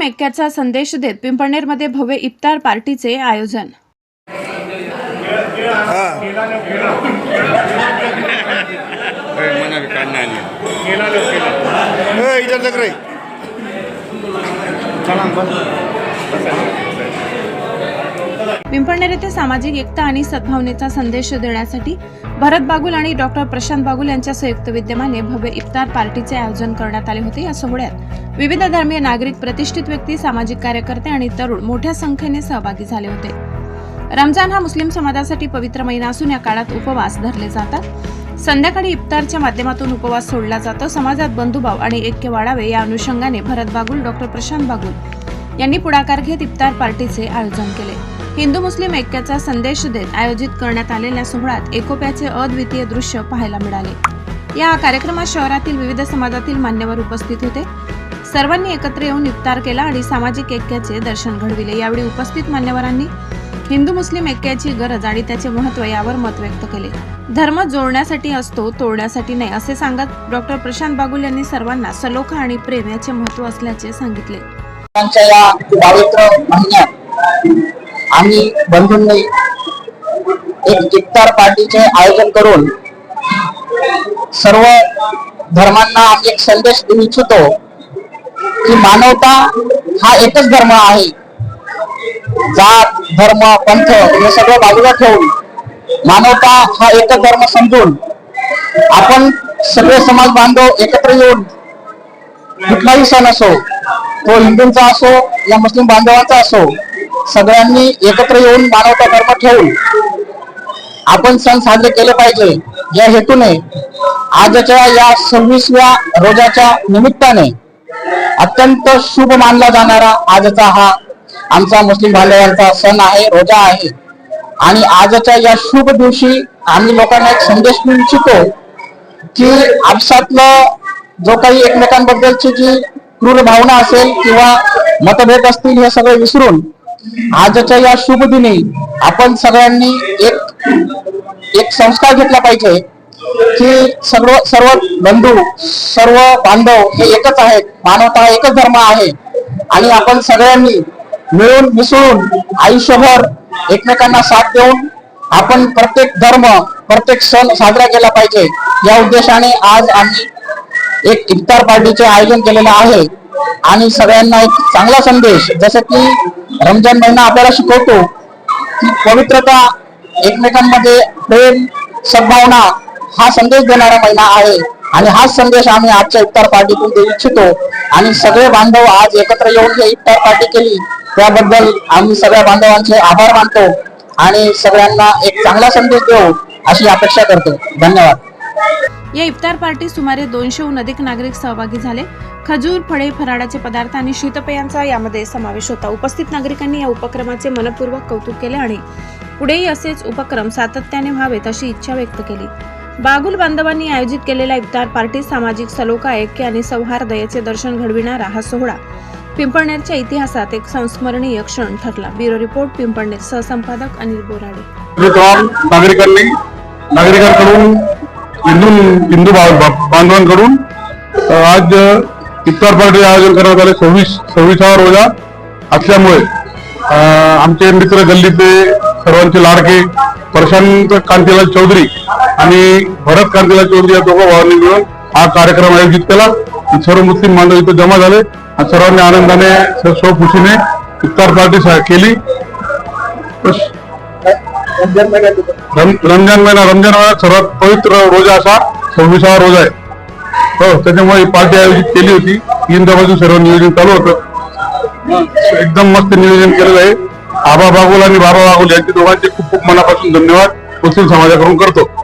मुस्लिम ऐक्याचा संदेश देत पिंपळनेरमध्ये भव्य इफ्तार पार्टीचे आयोजन. इधर तक पिंपळनेर येथे सामाजिक एकता आणि सद्भावनेचा संदेश देण्यासाठी भरत बागुल आणि डॉक्टर प्रशांत बागुल यांच्या संयुक्त विद्यमाने भव्य इफ्तार पार्टीचे आयोजन करण्यात आले होते. या सोहळ्यात विविध धर्मीय नागरिक प्रतिष्ठित व्यक्ती सामाजिक कार्यकर्ते आणि तरुण मोठ्या संख्येने सहभागी झाले होते. रमजान हा मुस्लिम समाजासाठी पवित्र महिना असून या काळात उपवास धरले जातात. संध्याकाळी इफ्तारच्या माध्यमातून उपवास सोडला जातो. समाजात बंधुभाव आणि ऐक्य वाढावे या अनुषंगाने भरत बागुल डॉक्टर प्रशांत बागुल यांनी पुढाकार घेत इफ्तार पार्टीचे आयोजन केले. हिंदू मुस्लिम ऐक्याचा संदेश देत आयोजित करण्यात आलेल्या सोहळ्यात एकोप्याचे अद्वितीय दृश्य पाहायला मिळाले. या कार्यक्रमात शहरातील विविध समाजातील मान्यवर उपस्थित होते. सर्वांनी एकत्र येऊन इफ्तार केला आणि सामाजिक ऐक्याचे दर्शन घडविले. यावेळी उपस्थित मान्यवरांनी हिंदू मुस्लिम ऐक्याची गरज आणि त्याचे महत्त्व यावर मत व्यक्त केले. धर्म जोडण्यासाठी असतो तोडण्यासाठी नाही असे सांगत डॉक्टर प्रशांत बागुल यांनी सर्वांना सलोखा आणि प्रेम याचे महत्त्व असल्याचे सांगितले. आम्ही बंधूंनी एक इफ्तार पार्टीचे आयोजन करून सर्व धर्मांना आम्ही एक संदेश देऊ इच्छितो की मानवता हा एकच धर्म आहे. जात धर्म पंथ हे सगळं बाजूला ठेवून मानवता हा एकच धर्म समजून आपण सगळे समाज बांधव एकत्र येऊन कुठलाही सण असो तो हिंदूंचा असो या मुस्लिम बांधवांचा असो सगळ्यांनी एकत्र येऊन मानवता धर्म ठेवून आपण सण साजरे केले पाहिजे या हेतूने आजच्या या सव्वीसव्या रोजाच्या निमित्ताने अत्यंत शुभ मानला जाणारा आजचा हा आमचा मुस्लिम बांधवांचा सण आहे रोजा आहे. आणि आजच्या या शुभ दिवशी आम्ही लोकांना एक संदेश देऊ इच्छितो की आपसातलं जो काही एकमेकांबद्दलची जी क्रूर भावना असेल किंवा मतभेद असतील हे सगळे विसरून आजच्या या शुभ दिनी आपण सगळ्यांनी एक एक संस्कार घेतला पाहिजे की सर्व सर्व बंधू सर्व बांधव हे एकच आहेत. मानवता एकच धर्म आहे. आणि आपण सगळ्यांनी मिळून मिसळून आयुष्यभर एकमेकांना साथ देऊन आपण प्रत्येक धर्म प्रत्येक सण साजरा केला पाहिजे. या उद्देशाने आज आम्ही एक इफ्तार पार्टीचे आयोजन केलेलं आहे. आणि सगळ्यांना एक चांगला संदेश जसं की रमजान महिना आपल्याला शिकवतो की पवित्रता एकमेकांमध्ये प्रेम सद्भावना हा संदेश देणारा महिना आहे. आणि हाच संदेश आम्ही आजच्या इफ्तार पार्टीतून देऊ इच्छितो. आणि सगळे बांधव आज एकत्र येऊन जे इफ्तार पार्टी केली. त्याबद्दल आम्ही सगळ्या बांधवांचे आभार मानतो. आणि सगळ्यांना एक चांगला संदेश देऊ अशी अपेक्षा करतो. धन्यवाद. या इफ्तार पार्टीत सुमारे दोनशेहून अधिक नागरिक सहभागी झाले. खजूर फळे फराळाचे पदार्थ आणि शीतपेयांचा यामध्ये समावेश होता. उपस्थित नागरिकांनी या उपक्रमाचे मनपूर्वक कौतुक केले आणि पुढेही असेच उपक्रम सातत्याने व्हावेत अशी इच्छा व्यक्त केली. बागुल बांधवांनी आयोजित केलेल्या इफ्तार पार्टीत सामाजिक सलोखा ऐक्य आणि सौहार्द याचे दर्शन घडविणारा हा सोहळा पिंपळनेरच्या इतिहासात एक संस्मरणीय क्षण ठरला. Bureau report Pimpalner. सहसंपादक Anil Borade. नागरिकांनी नागरिकांकडून हिंदू हिंदू बांधवांकडून आज इफ्तार पार्टी आयोजन करण्यात आले सव्वीस सव्वीसावा रोजा. असल्यामुळे आमचे मित्र गल्लीचे सर्वांचे लाडके प्रशांत कांतीलाल चौधरी आणि भरत कांतीलाल चौधरी या दोघं भावांनी मिळून हा कार्यक्रम आयोजित केला. सर्व मुस्लिम बांधव इथे जमा झाले आणि सर्वांनी आनंदाने स्वखुशीने इफ्तार पार्टी केली. रमजान महिना रमजान महिन्यात सर्वात पवित्र रोजा असा सव्वीसावा रोजा आहे. हो त्याच्यामुळे पार्टी आयोजित केली होती. तीन दिवसापासून सर्व नियोजन चालू होतं. एकदम मस्त नियोजन केलेलं आहे. आबा बागुल आणि बाबा बागुल यांच्या दोघांचे खूप खूप मनापासून धन्यवाद. मुस्लिम समाजाकडून करतो.